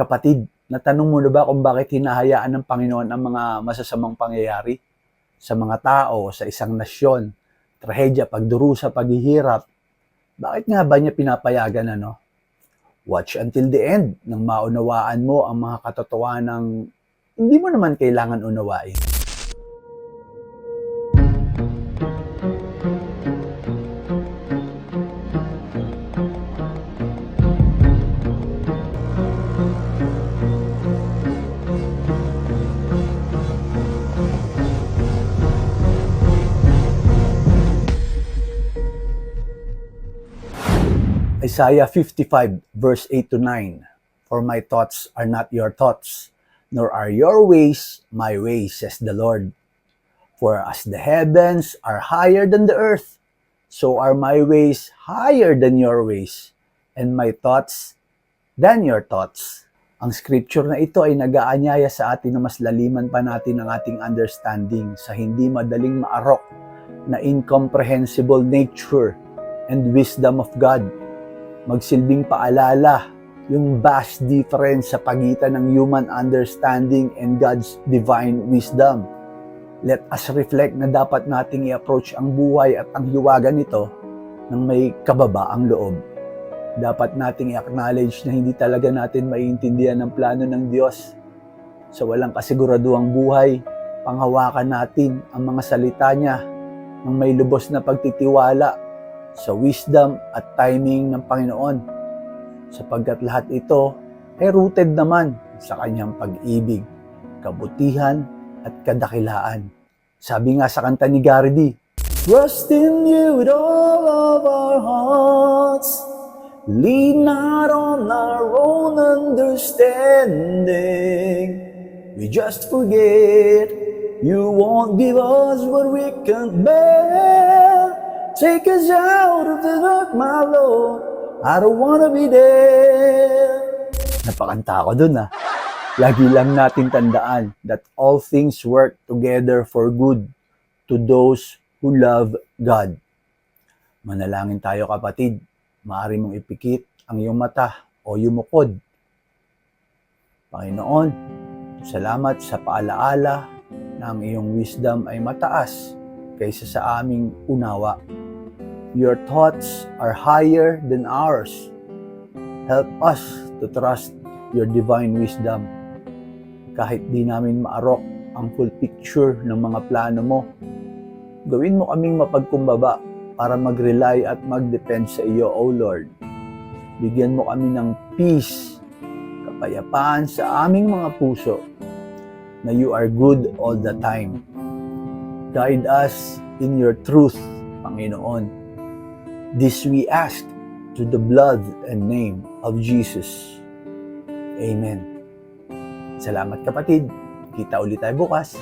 Kapatid, natanong mo na ba kung bakit hinahayaan ng Panginoon ang mga masasamang pangyayari sa mga tao, sa isang nasyon, trahedya, pagdurusa, paghihirap? Bakit nga ba niya pinapayagan ano? Watch until the end nang maunawaan mo ang mga katotohanan ng hindi mo naman kailangan unawain. Isaiah 55 verse 8 to 9. For my thoughts are not your thoughts, nor are your ways my ways, says the Lord. For as the heavens are higher than the earth, so are my ways higher than your ways, and my thoughts than your thoughts. Ang scripture na ito ay nag-aanyaya sa atin na mas laliman pa natin ang ating understanding sa hindi madaling maarok na incomprehensible nature and wisdom of God magsilbing paalala yung vast difference sa pagitan ng human understanding and God's divine wisdom. Let us reflect na dapat nating i-approach ang buhay at ang hiwagan nito ng may kababaang loob. Dapat nating i-acknowledge na hindi talaga natin maiintindihan ang plano ng Diyos. Sa walang kasiguraduang buhay, panghawakan natin ang mga salita niya ng may lubos na pagtitiwala sa wisdom at timing ng Panginoon sapagkat lahat ito ay rooted naman sa kanyang pag-ibig, kabutihan at kadakilaan. Sabi nga sa kanta ni Gary D, Trust in you with all of our hearts, lean not on our own understanding. We just forget you won't give us what we can't bear. Take us out of the dark, my Lord. I don't wanna be there. Napakanta ko dun ah. Lagi lang natin tandaan that all things work together for good to those who love God. Manalangin tayo kapatid. Maaari mong ipikit ang iyong mata o yumukod. Panginoon, salamat sa paalaala na ang iyong wisdom ay mataas kaysa sa aming unawa. Your thoughts are higher than ours. Help us to trust your divine wisdom. Kahit di namin maarok ang full picture ng mga plano mo, gawin mo kaming mapagkumbaba para mag-rely at mag-depend sa iyo, O Lord. Bigyan mo kami ng peace, kapayapaan sa aming mga puso na you are good all the time. Guide us in your truth, Panginoon. This we ask to the blood and name of Jesus. Amen. Salamat kapatid. Kita ulit tayo bukas.